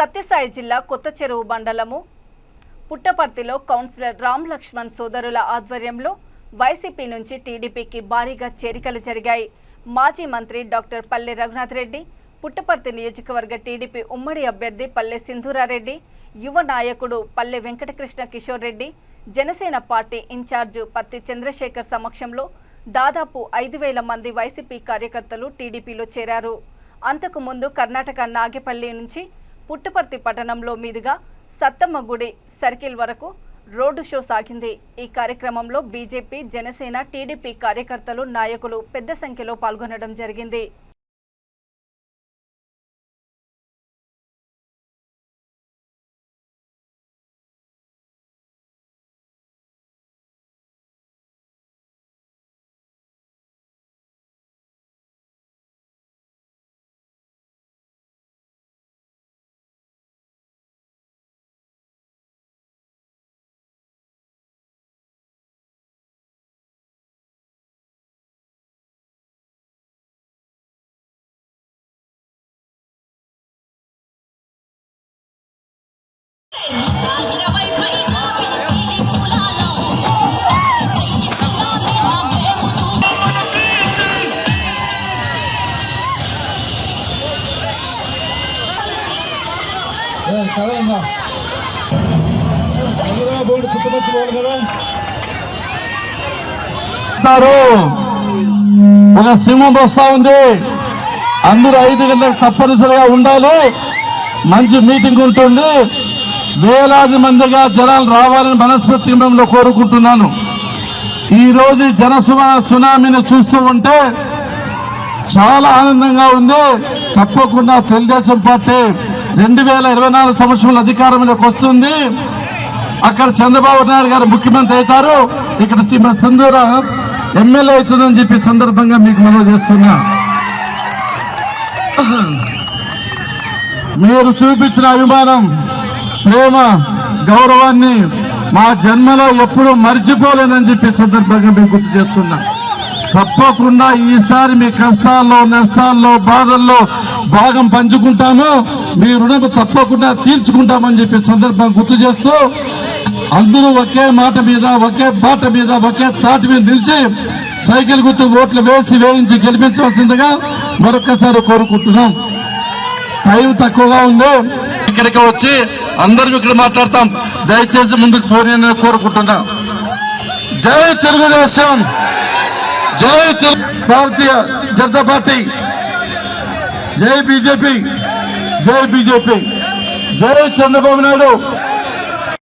సత్యసాయి జిల్లా కొత్త చెరువు మండలము పుట్టపర్తిలో కౌన్సిలర్ రామ్ లక్ష్మణ్ సోదరుల ఆధ్వర్యంలో వైసీపీ నుంచి టీడీపీకి భారీగా చేరికలు జరిగాయి. మాజీ మంత్రి డాక్టర్ పల్లె రఘునాథ్ రెడ్డి పుట్టపర్తి నియోజకవర్గ టీడీపీ ఉమ్మడి అభ్యర్థి పల్లె సింధూరారెడ్డి యువ నాయకుడు పల్లె వెంకటకృష్ణ కిషోర్ రెడ్డి జనసేన పార్టీ ఇన్ఛార్జు పత్తి చంద్రశేఖర్ సమక్షంలో దాదాపు ఐదు వేల మంది వైసీపీ కార్యకర్తలు టీడీపీలో చేరారు. అంతకుముందు కర్ణాటక నాగేపల్లి నుంచి పుట్టపర్తి పట్టణంలో మీదుగా సత్తమ్మ గుడి సర్కిల్ వరకు రోడ్డు షో సాగింది. ఈ కార్యక్రమంలో బీజేపీ జనసేన టీడీపీ కార్యకర్తలు నాయకులు పెద్ద సంఖ్యలో పాల్గొనడం జరిగింది. చదవమ్మా బోర్డు కదా ఒక సింహం వస్తా ఉంది. అందరూ ఐదు గంటలకు తప్పనిసరిగా ఉండాలి. మంచి మీటింగ్ ఉంటుంది. వేలాది మందిగా జనాలు రావాలని మనస్ఫూర్తి మిమ్మల్ని కోరుకుంటున్నాను. ఈరోజు జన సునామీని చూస్తూ ఉంటే చాలా ఆనందంగా ఉంది. తప్పకుండా తెలుగుదేశం పార్టీ రెండు వేల ఇరవై నాలుగు సంవత్సరంలో అధికారంలోకి వస్తుంది. అక్కడ చంద్రబాబు నాయుడు గారు ముఖ్యమంత్రి అవుతారు. ఇక్కడ శ్రీమతి సందూర ఎమ్మెల్యే అవుతుందని చెప్పి సందర్భంగా మీకు మనం చేస్తున్నా. మీరు చూపించిన అభిమానం ప్రేమ గౌరవాన్ని మా జన్మలో ఎప్పుడూ మర్చిపోలేనని చెప్పి సందర్భంగా మేము గుర్తు చేస్తున్నా. తప్పకుండా ఈసారి మీ కష్టాల్లో నష్టాల్లో బాధల్లో భాగం పంచుకుంటాము. మీ రుణం తప్పకుండా తీర్చుకుంటామని చెప్పి సందర్భం గుర్తు చేస్తూ అందరూ ఒకే మాట మీద ఒకే బాట మీద ఒకే తాటి మీద నిలిచి సైకిల్ గుర్తు ఓట్లు వేసి వేయించి గెలిపించవలసిందిగా మరొకసారి కోరుకుంటున్నాం. టైం తక్కువగా ఉంది. ఇక్కడికి వచ్చి అందరం ఇక్కడ మాట్లాడతాం. దయచేసి ముందుకు పోనీ కోరుకుంటున్నా. జై తెలుగుదేశం! జై తెలుగు భారతీయ జనతా పార్టీ! జై బీజేపీ! జై బీజేపీ! జై చంద్రబాబు నాయుడు!